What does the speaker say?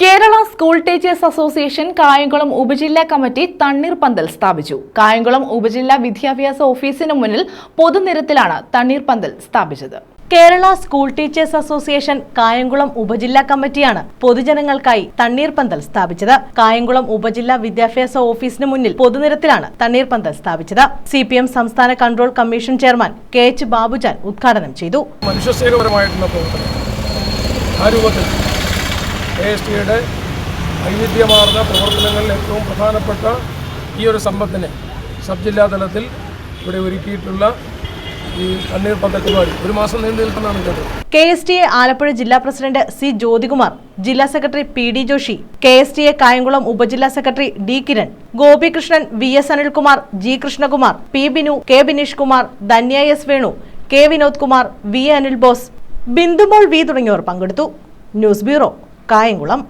Kerala school teachers association Kayamkulam ഉപജില്ലാ committee Thanneerpanthal സ്ഥാപിച്ചു. കായംകുളം ഉപജില്ലാ വിദ്യാഭ്യാസ ഓഫീസിന് മുന്നിൽ പൊതുനിരത്തിലാണ് തണ്ണീർപന്തൽ സ്ഥാപിച്ചത്. Kerala school teachers association Kayamkulam ഉപജില്ലാ കമ്മിറ്റിയാണ് പൊതുജനങ്ങൾക്കായി തണ്ണീർപന്തൽ സ്ഥാപിച്ചത്. കായംകുളം ഉപജില്ലാ വിദ്യാഭ്യാസ ഓഫീസിന് മുന്നിൽ പൊതുനിരത്തിലാണ് തണ്ണീർപന്തൽ സ്ഥാപിച്ചത്. സി പി എം സംസ്ഥാന control commission chairman K H Babujan ഉദ്ഘാടനം ചെയ്തു. ആ രൂപത്തിൽ എ എസ് ടിയുടെ വൈവിധ്യമാർന്ന പ്രവർത്തനങ്ങളിൽ ഏറ്റവും പ്രധാനപ്പെട്ട ഈ ഒരു സമ്പത്തിനെ സബ് ജില്ലാ തലത്തിൽ ഇവിടെ ഒരുക്കിയിട്ടുള്ള ഈ ഒരു മാസം K S T A Alappuzha ജില്ലാ പ്രസിഡന്റ് സി ജ്യോതികുമാർ ജില്ലാ secretary P D Joshy K S T A Kayamkulam ഉപജില്ലാ secretary D Kiran Gopikrishnan V S Anilkumar G Krishnakumar P Binu K Bineesh Kumar Dhanya S Venu K Vinod Kumar V Anil Bose Bindumol V തുടങ്ങിയവർ പങ്കെടുത്തു. News bureau. Kayamkulam